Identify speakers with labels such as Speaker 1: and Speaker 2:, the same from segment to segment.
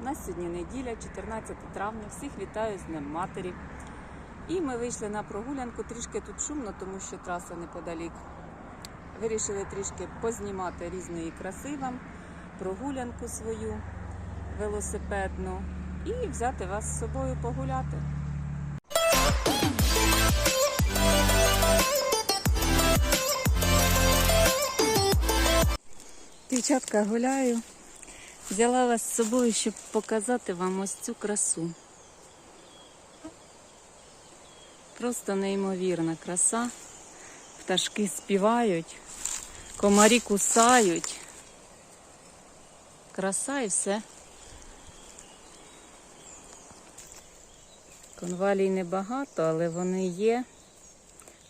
Speaker 1: У нас сьогодні неділя, 14 травня. Всіх вітаю з Днем Матері. І ми вийшли на прогулянку. Трішки тут шумно, тому що траса неподалік. Вирішили трішки познімати різної краси вам, прогулянку свою велосипедну і взяти вас з собою погуляти. Дівчатка гуляю. Взяла вас з собою, щоб показати вам ось цю красу. Просто неймовірна краса. Пташки співають, комарі кусають. Краса і все. Конвалій небагато, але вони є,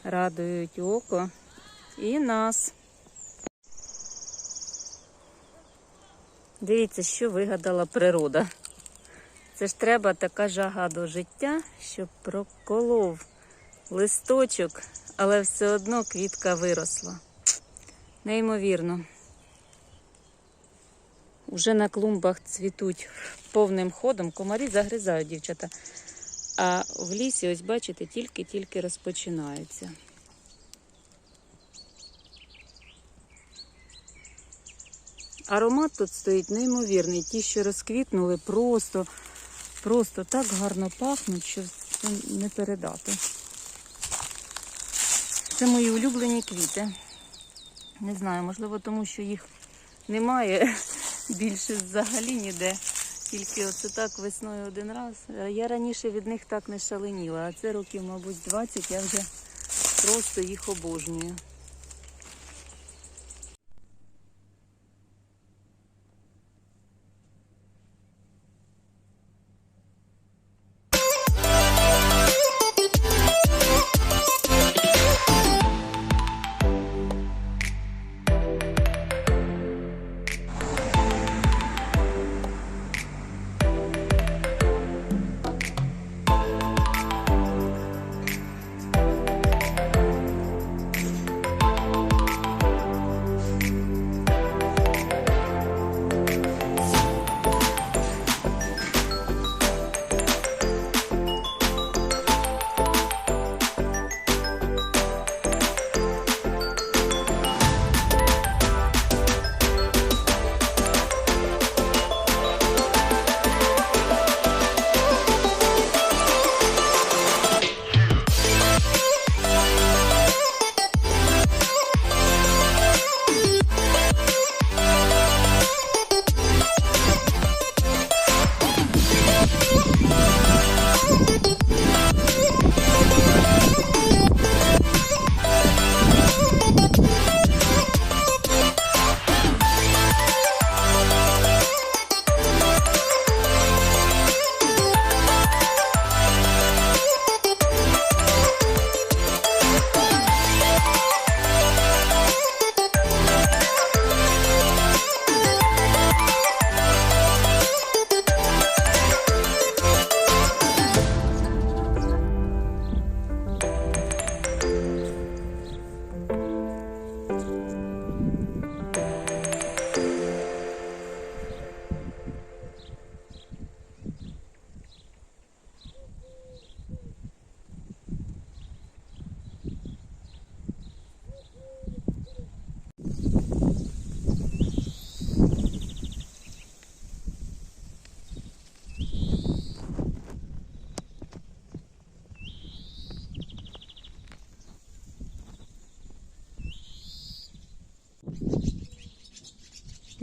Speaker 1: радують око і нас. Дивіться, що вигадала природа. Це ж треба така жага до життя, щоб проколов листочок, але все одно квітка виросла. Неймовірно. Уже на клумбах цвітуть повним ходом, комарі загризають дівчата. А в лісі, ось бачите, тільки-тільки розпочинаються. Аромат тут стоїть неймовірний. Ті, що розквітнули, просто, просто так гарно пахнуть, що не передати. Це мої улюблені квіти. Не знаю, можливо, тому що їх немає більше взагалі ніде. Тільки оце так весною один раз. Я раніше від них так не шаленіла, а це років, мабуть, 20 я вже просто їх обожнюю.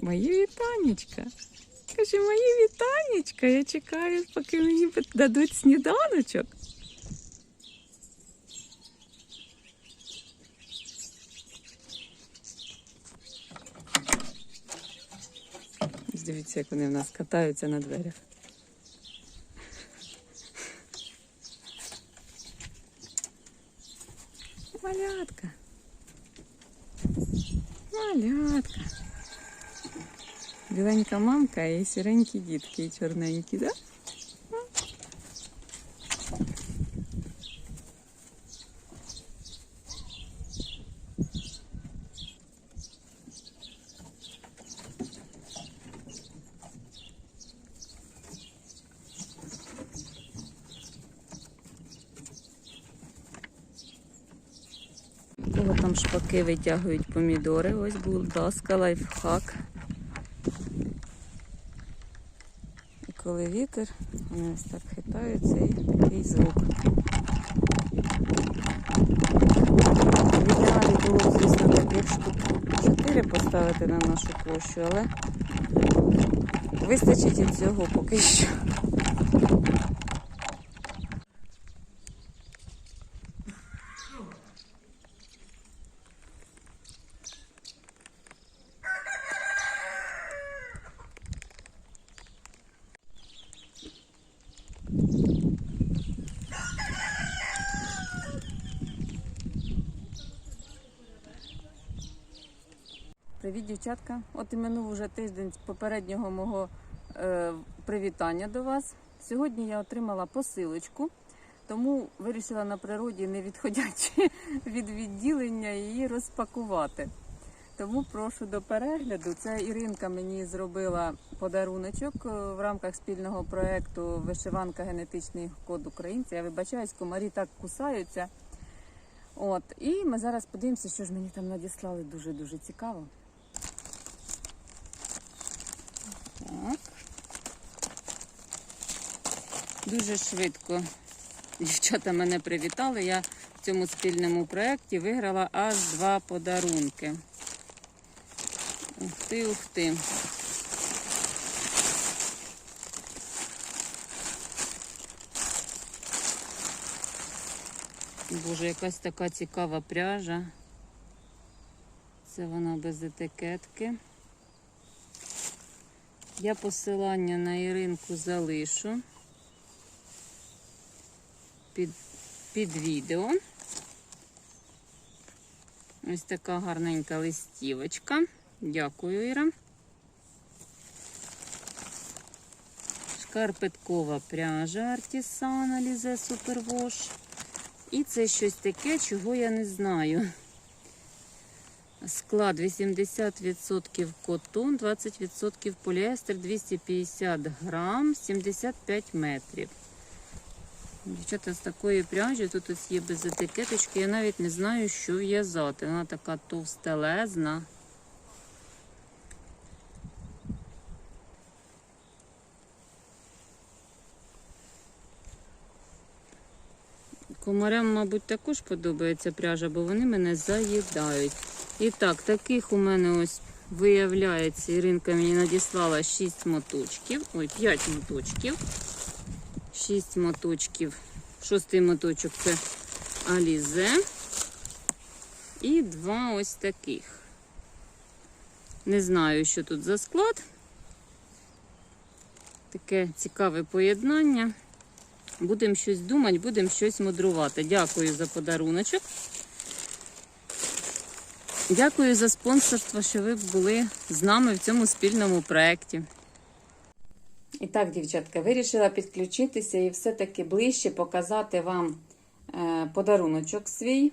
Speaker 1: Мої вітанечка. Каже, мої вітанечка. Я чекаю, поки мені дадуть сніданочок. Дивіться, як вони в нас катаються на дверях. Сивенька мамка і сіренькі дітки, і чорненькі. Да? Кого там шпаки витягують помідори? Ось, будь ласка, лайфхак. Коли вітер, вони ось так хитаються і такий звук. В було, звісно, таких штук 4 поставити на нашу площу, але вистачить і цього поки що. Привіт, дівчатка. От і минув уже тиждень з попереднього мого е, привітання до вас. Сьогодні я отримала посилочку, тому вирішила на природі, не відходячи від відділення, її розпакувати. Тому прошу до перегляду. Це Іринка мені зробила подаруночок е, в рамках спільного проєкту Вишиванка генетичний код українця. Я вибачаюсь, комарі так кусаються. От, і ми зараз подивимося, що ж мені там надіслали дуже-дуже цікаво. Дуже швидко дівчата мене привітали. Я в цьому спільному проєкті виграла аж два подарунки. Ух ти, ух ти. Боже, якась така цікава пряжа. Це вона без етикетки. Я посилання на Іринку залишу під, під відео. Ось така гарненька листівочка. Дякую, Іра. Шкарпеткова пряжа Артісан Alize Superwash. І це щось таке, чого я не знаю. Склад 80% котон, 20% поліестер, 250 грам, 75 метрів. Дівчата, з такої пряжі тут ось є без етикеточки. Я навіть не знаю, що в'язати. Вона така товстелезна. Комарям, мабуть, також подобається пряжа, бо вони мене заїдають. І так, таких у мене ось виявляється, Іринка мені надіслала 6 моточків. Ой, 5 моточків. 6 моточків. Шостий моточок це Алізе. І два ось таких. Не знаю, що тут за склад. Таке цікаве поєднання. Будемо щось думати, будемо щось мудрувати. Дякую за подаруночок. Дякую за спонсорство, що ви були з нами в цьому спільному проєкті. І так, дівчатка, вирішила підключитися і все-таки ближче показати вам е, подаруночок свій,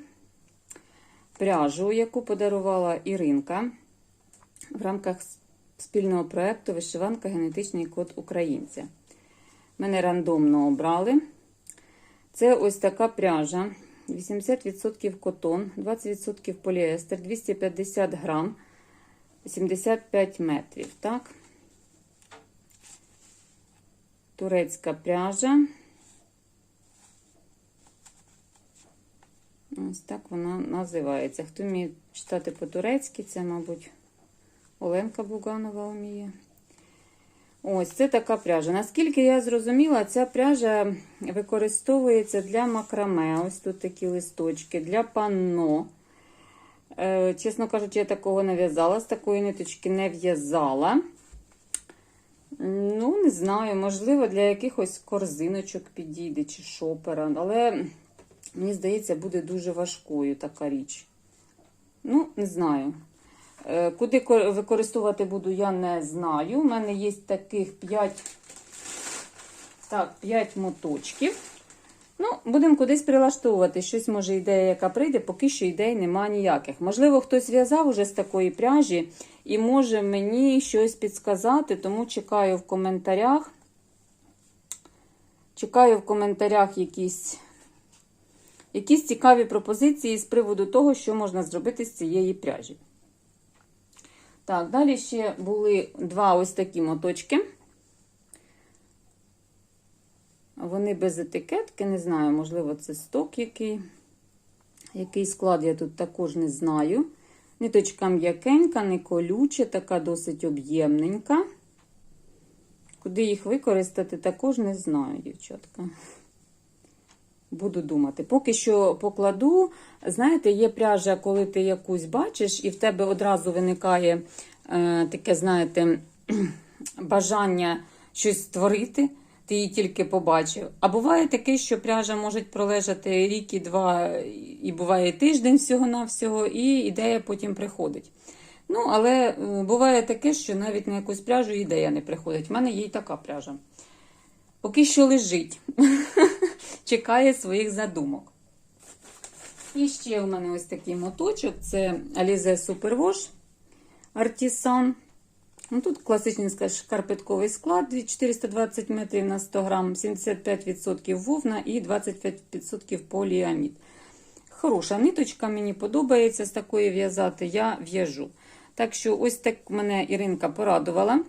Speaker 1: пряжу, яку подарувала Іринка в рамках спільного проєкту Вишиванка Генетичний код українця. Мене рандомно обрали. Це ось така пряжа. 80% котон, 20% поліестер, 250 грам, 75 метрів. Так? Турецька пряжа. Ось так вона називається. Хто вміє читати по-турецьки, це, мабуть, Оленка Буганова вміє. Ось це така пряжа. Наскільки я зрозуміла, ця пряжа використовується для макраме. Ось тут такі листочки, для панно. Е, чесно кажучи, я такого не в'язала, з такої ниточки не в'язала. Ну, не знаю, можливо, для якихось корзиночок підійде чи шопера. Але, мені здається, буде дуже важкою така річ. Ну, не знаю. Е, Куди використовувати буду, я не знаю. У мене є таких 5 так, 5 моточків. Ну, будемо кудись прилаштовувати. Щось, може, ідея, яка прийде, поки що ідей нема ніяких. Можливо, хтось в'язав уже з такої пряжі і може мені щось підсказати, тому чекаю в коментарях. Чекаю в коментарях якісь якісь цікаві пропозиції з приводу того, що можна зробити з цієї пряжі. Так, далі ще були два ось такі моточки. Вони без етикетки, не знаю, можливо, це сток який. Який склад я тут також не знаю. Ниточка м'якенька, не колюча, така досить об'ємненька. Куди їх використати, також не знаю, дівчатка. Буду думати. Поки що покладу. Знаєте, є пряжа, коли ти якусь бачиш, і в тебе одразу виникає е, таке, знаєте, бажання щось створити. Ти її тільки побачив. А буває таке, що пряжа може пролежати рік і два, і буває тиждень всього-навсього, і ідея потім приходить. Ну, але е, буває таке, що навіть на якусь пряжу ідея не приходить. У мене є й така пряжа. Поки що лежить, чекає своїх задумок. І ще у мене ось такий моточок це Alize Superwash Artisan. Ну, Тут класичний шкарпетковий склад 420 метрів на 100 грам, 75% вовна і 25% поліамід. Хороша ниточка, мені подобається з такої в'язати, я в'яжу. Так що, ось так мене Іринка порадувала е,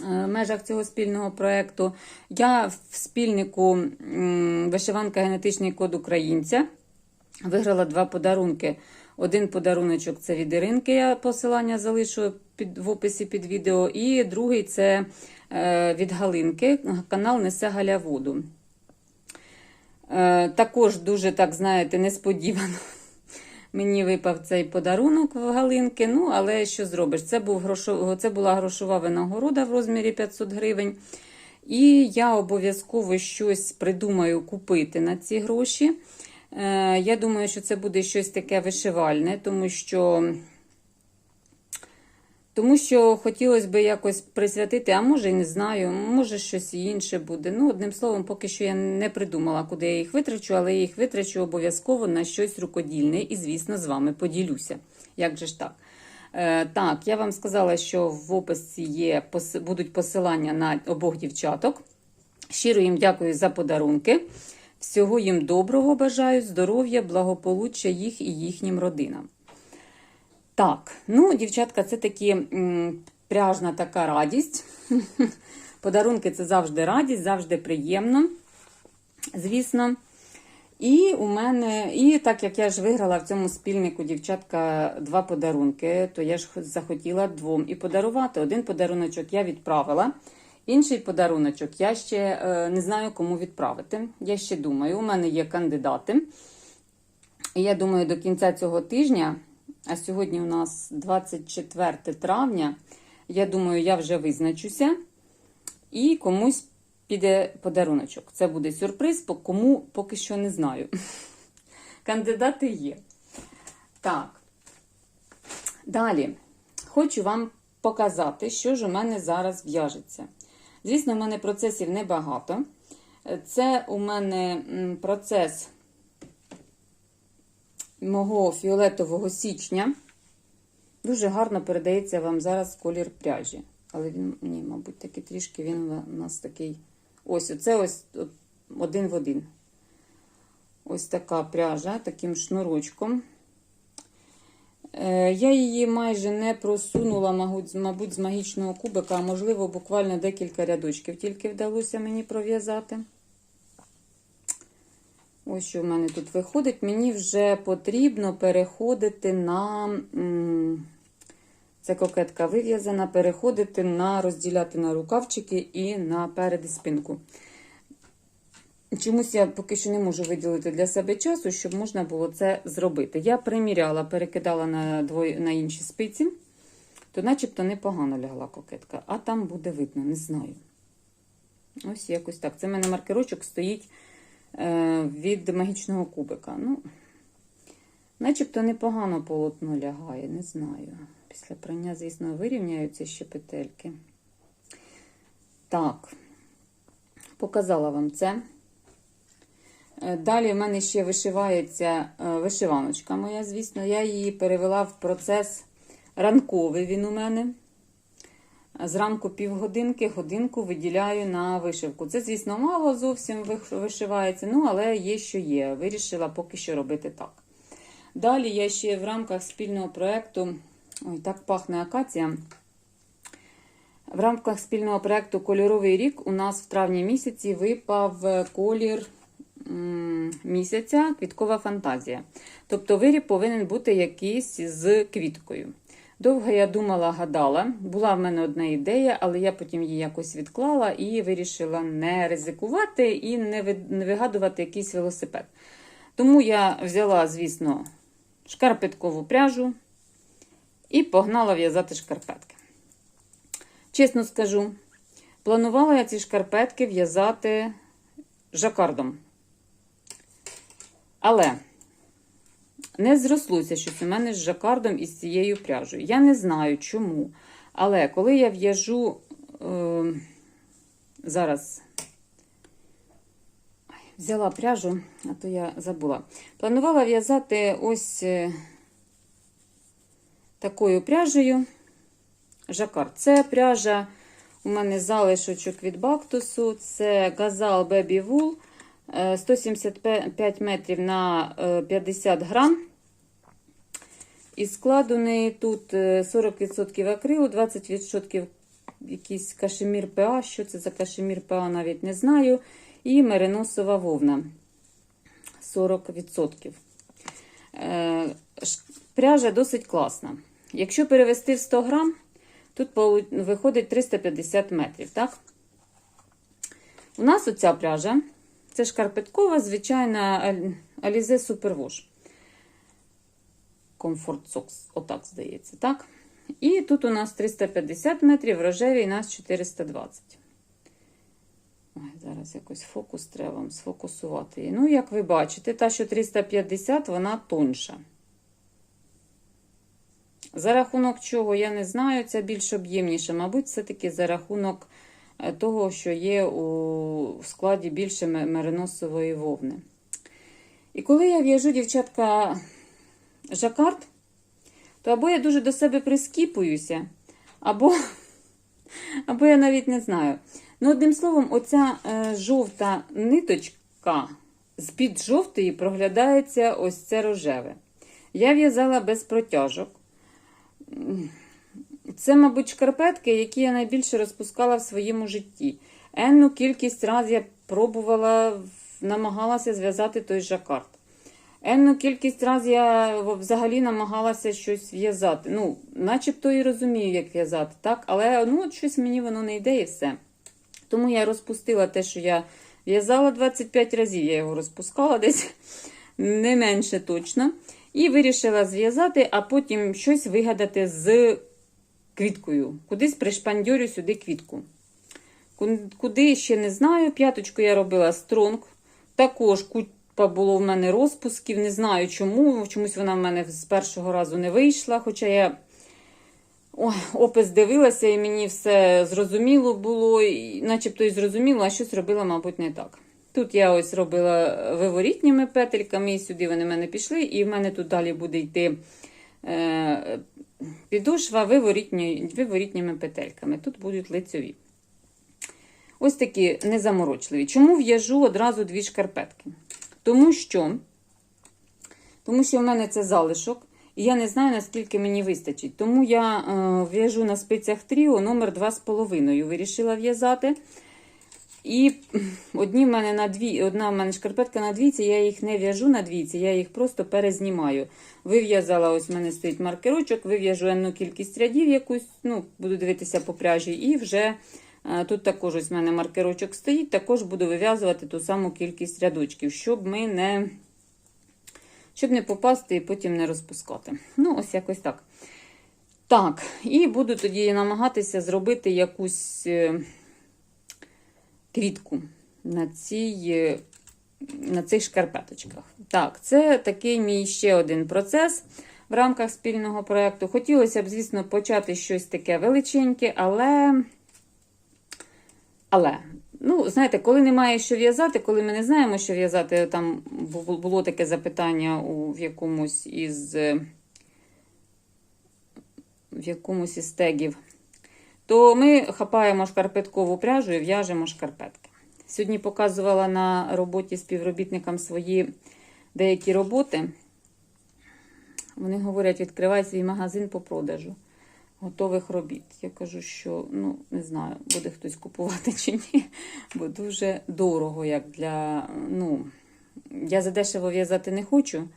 Speaker 1: в межах цього спільного проєкту. Я в спільнику вишиванка генетичний код українця. Виграла два подарунки. Один подаруночок це від Іринки, я посилання залишу під, в описі під відео. І другий це е, від Галинки. Канал Несе Галя воду. Е, також дуже, так знаєте, несподівано мені випав цей подарунок в Галинки. Ну, але що зробиш? Це, був грошов... це була грошова винагорода в розмірі 500 гривень. І я обов'язково щось придумаю купити на ці гроші. Е, я думаю, що це буде щось таке вишивальне, тому що тому що хотілося б якось присвятити, а може і не знаю, може щось інше буде. Ну, одним словом, поки що я не придумала, куди я їх витрачу, але я їх витрачу обов'язково на щось рукодільне і, звісно, з вами поділюся. Як же ж так? Е, Так, я вам сказала, що в описі є, будуть посилання на обох дівчаток. Щиро їм дякую за подарунки. Всього їм доброго бажаю, здоров'я, благополуччя їх і їхнім родинам. Так, ну, дівчатка, це такі пряжна така радість. Подарунки це завжди радість, завжди приємно, звісно. І у мене, і так як я ж виграла в цьому спільнику, дівчатка, два подарунки, то я ж захотіла двом і подарувати. Один подаруночок я відправила. Інший подаруночок я ще е, не знаю, кому відправити. Я ще думаю, у мене є кандидати. І я думаю, до кінця цього тижня, а сьогодні у нас 24 травня, я думаю, я вже визначуся. І комусь піде подаруночок. Це буде сюрприз, кому поки що не знаю. Кандидати є. Так. Далі хочу вам показати, що ж у мене зараз в'яжеться. Звісно, в мене процесів небагато. Це у мене процес мого фіолетового січня. Дуже гарно передається вам зараз колір пряжі. Але він, ні, мабуть, таки трішки він у нас такий. Ось, оце ось один в один. Ось така пряжа, таким шнурочком. Е, я її майже не просунула, мабуть, з магічного кубика, а можливо, буквально декілька рядочків тільки вдалося мені пров'язати. Ось що в мене тут виходить. Мені вже потрібно переходити на. Це кокетка вив'язана, переходити на розділяти на рукавчики і на перед спинку. Чомусь я поки що не можу виділити для себе часу, щоб можна було це зробити. Я приміряла, перекидала на двоє, на інші спиці, то начебто непогано лягла кокетка, а там буде видно, не знаю. Ось якось так. Це в мене маркерочок стоїть від магічного кубика. Ну, Начебто непогано полотно лягає, не знаю. Після прання, звісно, вирівняються ще петельки. Так, показала вам це. Е, далі в мене ще вишивається е, вишиваночка моя, звісно, я її перевела в процес ранковий він у мене. Зранку півгодинки, годинку виділяю на вишивку. Це, звісно, мало зовсім вишивається, ну, але є, що є. Вирішила поки що робити так. Далі я ще в рамках спільного проєкту, ой, так пахне акація. В рамках спільного проєкту Кольоровий рік у нас в травні місяці випав колір місяця квіткова фантазія. Тобто виріб повинен бути якийсь з квіткою. Довго я думала, гадала. Була в мене одна ідея, але я потім її якось відклала і вирішила не ризикувати і не вигадувати якийсь велосипед. Тому я взяла, звісно, шкарпеткову пряжу і погнала в'язати шкарпетки. Чесно скажу, планувала я ці шкарпетки в'язати жакардом. Але не зрослося щось у мене з жакардом і з цією пряжею. Я не знаю чому. Але коли я в'яжу е, зараз взяла пряжу, а то я забула. Планувала в'язати ось е, такою пряжею. Жакард. Це пряжа у мене залишочок від бактусу. Це газал Baby Wool. е, 175 метрів на е, 50 грам. І склад у неї тут е, 40% акрилу, 20% якийсь кашемір ПА. Що це за кашемір ПА, навіть не знаю. І мериносова вовна 40%. Е, Пряжа досить класна. Якщо перевести в 100 грам, тут виходить 350 метрів. Так? У нас оця пряжа це шкарпеткова, звичайна Alize Superwash. Socks, отак здається, так? І тут у нас 350 метрів, у нас 420. Ой, зараз якось фокус треба вам сфокусувати. її. Ну, як ви бачите, та, що 350, вона тонша. За рахунок чого, я не знаю, це більш об'ємніше. Мабуть, все-таки за рахунок е, того, що є у складі більше мериносової вовни. І коли я в'яжу, дівчатка, жакард, то або я дуже до себе прискіпуюся, або, або я навіть не знаю. Ну, одним словом, оця е, жовта ниточка з-під жовтої проглядається ось це рожеве. Я в'язала без протяжок. Це, мабуть, шкарпетки, які я найбільше розпускала в своєму житті. Енну кількість разів я пробувала, намагалася зв'язати той жакард. Енну кількість разів я взагалі намагалася щось в'язати. Ну, начебто і розумію, як в'язати, так? Але ну, щось мені воно не йде і все. Тому я розпустила те, що я в'язала 25 разів, я його розпускала десь не менше точно. І вирішила зв'язати, а потім щось вигадати з квіткою. Кудись пришпандьорю сюди квітку. Куди ще не знаю. П'яточку я робила стронг. Також було в мене розпусків. Не знаю чому. Чомусь вона в мене з першого разу не вийшла. Хоча я опис дивилася, і мені все зрозуміло було, і, начебто і зрозуміло, а щось робила, мабуть, не так. Тут я ось робила виворітніми петельками, і сюди вони в мене пішли, і в мене тут далі буде йти е, підошва виворітні, виворітніми петельками. Тут будуть лицьові. Ось такі незаморочливі. Чому в'яжу одразу дві шкарпетки? Тому що, тому що в мене це залишок, і я не знаю, наскільки мені вистачить. Тому я е, в'яжу на спицях тріо номер 2,5 вирішила в'язати. І одні в мене на дві, одна в мене шкарпетка на двійці, я їх не в'яжу на двійці, я їх просто перезнімаю. Вив'язала, ось в мене стоїть маркерочок, вив'яжу енну кількість рядів якусь, ну, буду дивитися по пряжі, і вже тут також ось в мене маркерочок стоїть, також буду вив'язувати ту саму кількість рядочків, щоб ми не, щоб не попасти і потім не розпускати. Ну, ось якось так. Так, і буду тоді намагатися зробити якусь. е, квітку на, цій, е, на цих шкарпеточках. Так, це такий мій ще один процес в рамках спільного проєкту. Хотілося б, звісно, почати щось таке величеньке, але. Але, ну, знаєте, коли немає що в'язати, коли ми не знаємо, що в'язати, там було таке запитання у, в якомусь із. В якомусь із тегів то ми хапаємо шкарпеткову пряжу і в'яжемо шкарпетки. Сьогодні показувала на роботі співробітникам свої деякі роботи. Вони говорять, відкривай свій магазин по продажу готових робіт. Я кажу, що ну не знаю, буде хтось купувати чи ні, бо дуже дорого, як для. ну, Я задешево в'язати не хочу,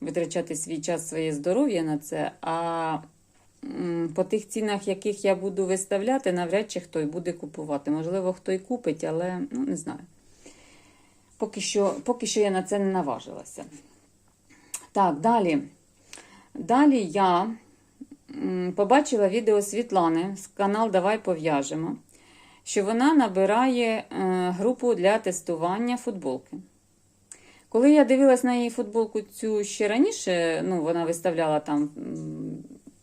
Speaker 1: витрачати свій час, своє здоров'я на це. А по тих цінах, яких я буду виставляти, навряд чи хто й буде купувати. Можливо, хто й купить, але ну, не знаю. Поки що, поки що я на це не наважилася. Так, далі. Далі я побачила відео Світлани з канал Давай пов'яжемо, що вона набирає е, групу для тестування футболки. Коли я дивилась на її футболку цю ще раніше, ну, вона виставляла там,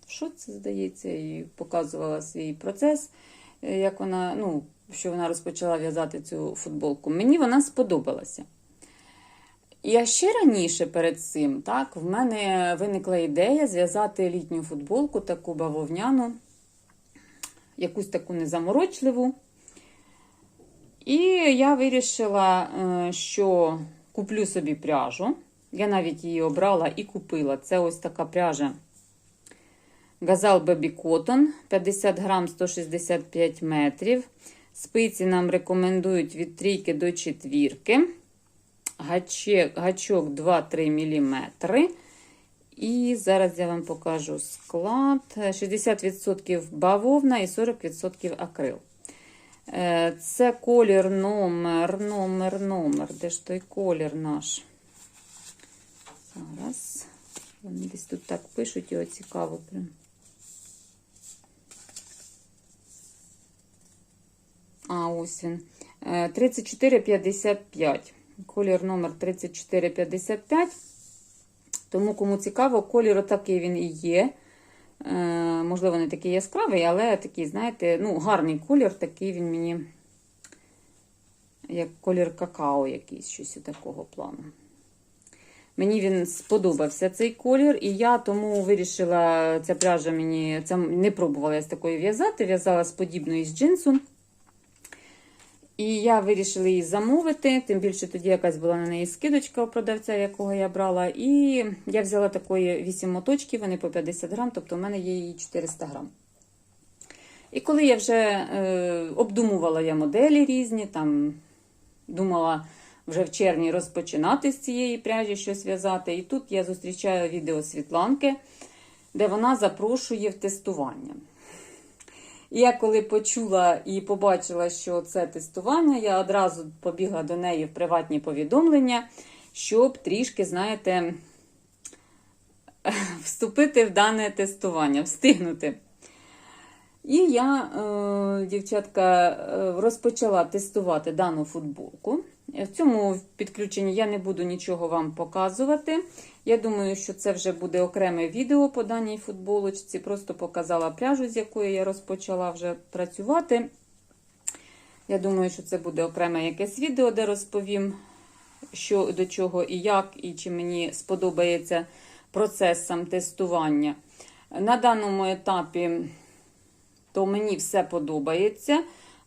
Speaker 1: що це здається, і показувала свій процес, е, як вона, ну, що вона розпочала в'язати цю футболку. Мені вона сподобалася. І ще раніше перед цим, так, в мене виникла ідея зв'язати літню футболку, таку бавовняну, якусь таку незаморочливу. І я вирішила, е, що куплю собі пряжу. Я навіть її обрала і купила. Це ось така пряжа Газал Baby Cotton, 50 грам 165 метрів. Спиці нам рекомендують від трійки до четвірки. Гачек, гачок 2-3 мм. І зараз я вам покажу склад: 60% бавовна і 40% акрил. Е, Це колір номер, номер, номер. Де ж той колір наш? Зараз. Вони десь тут так пишуть, його цікаво прям. А, ось він. Е, 34,55. Колір номер 3455. Тому, кому цікаво, колір отакий він і є. Е, можливо, не такий яскравий, але такий, знаєте, ну, гарний колір, такий він мені, як колір какао, якийсь, щось такого плану. Мені він сподобався цей колір, і я тому вирішила, ця пряжа мені це не пробувала я з такої в'язати, в'язала з подібної з джинсу. І я вирішила її замовити, тим більше тоді якась була на неї скидочка у продавця, якого я брала. І я взяла такої 8 моточків, вони по 50 грам, тобто в мене є її 400 грам. І коли я вже е, обдумувала я моделі різні, там думала вже в червні розпочинати з цієї пряжі щось в'язати. І тут я зустрічаю відео Світланки, де вона запрошує в тестування. І я коли почула і побачила, що це тестування, я одразу побігла до неї в приватні повідомлення, щоб трішки, знаєте, вступити в дане тестування, встигнути. І я, е, дівчатка, е, розпочала тестувати дану футболку. В цьому підключенні я не буду нічого вам показувати. Я думаю, що це вже буде окреме відео по даній футболочці. Просто показала пряжу, з якої я розпочала вже працювати. Я думаю, що це буде окреме якесь відео, де розповім, що до чого і як, і чи мені сподобається процес сам тестування. На даному етапі то мені все подобається,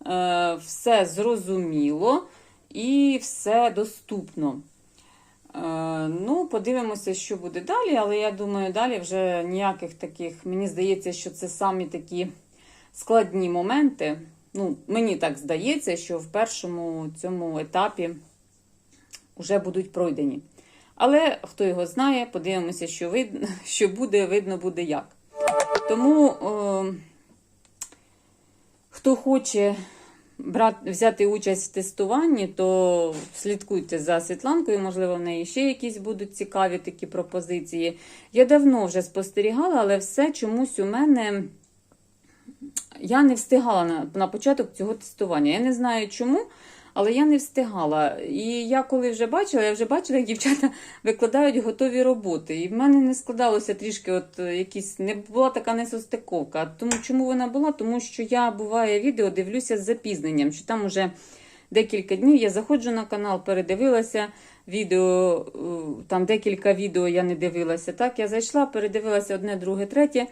Speaker 1: е, все зрозуміло і все доступно. Е, ну, подивимося, що буде далі, але я думаю, далі вже ніяких таких, мені здається, що це самі такі складні моменти. Ну, Мені так здається, що в першому цьому етапі вже будуть пройдені. Але хто його знає, подивимося, що видно, що буде, видно буде як. Тому, е, хто хоче взяти участь в тестуванні, то слідкуйте за Світланкою, можливо, в неї ще якісь будуть цікаві такі пропозиції. Я давно вже спостерігала, але все чомусь у мене. Я не встигала на, на початок цього тестування. Я не знаю чому, але я не встигала. І я коли вже бачила, я вже бачила, як дівчата викладають готові роботи. І в мене не складалося трішки, от якісь не була така несостиковка. Тому чому вона була? Тому що я буває відео дивлюся з запізненням, що там уже декілька днів я заходжу на канал, передивилася відео, там декілька відео я не дивилася. Так, я зайшла, передивилася одне, друге, третє.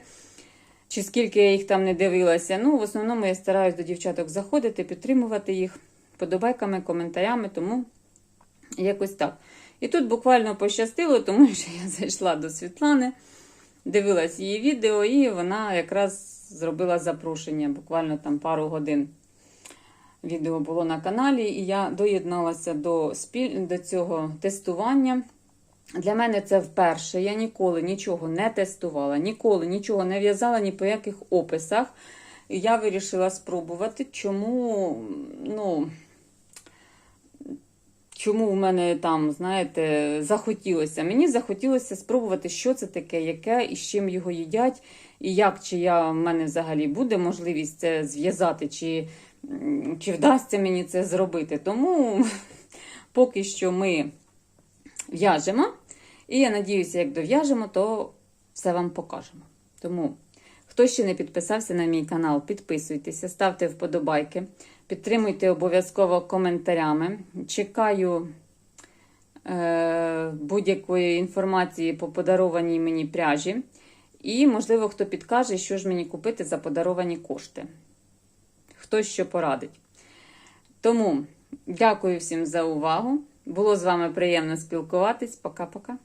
Speaker 1: чи скільки я їх там не дивилася. Ну, в основному я стараюсь до дівчаток заходити, підтримувати їх подобайками, коментарями, тому якось так. І тут буквально пощастило, тому що я зайшла до Світлани, дивилась її відео, і вона якраз зробила запрошення буквально там пару годин. Відео було на каналі, і я доєдналася до, спіль... до цього тестування. Для мене це вперше. Я ніколи нічого не тестувала, ніколи нічого не в'язала ні по яких описах. Я вирішила спробувати, чому, ну, чому в мене там, знаєте, захотілося. Мені захотілося спробувати, що це таке, яке і з чим його їдять, і як чи я в мене взагалі буде можливість це зв'язати, чи, чи вдасться мені це зробити. Тому поки що ми в'яжемо. І я надіюся, як дов'яжемо, то все вам покажемо. Тому, хто ще не підписався на мій канал, підписуйтеся, ставте вподобайки, підтримуйте обов'язково коментарями. Чекаю е, будь-якої інформації по подарованій мені пряжі. І, можливо, хто підкаже, що ж мені купити за подаровані кошти. Хто що порадить. Тому дякую всім за увагу. Було з вами приємно спілкуватись. Пока-пока.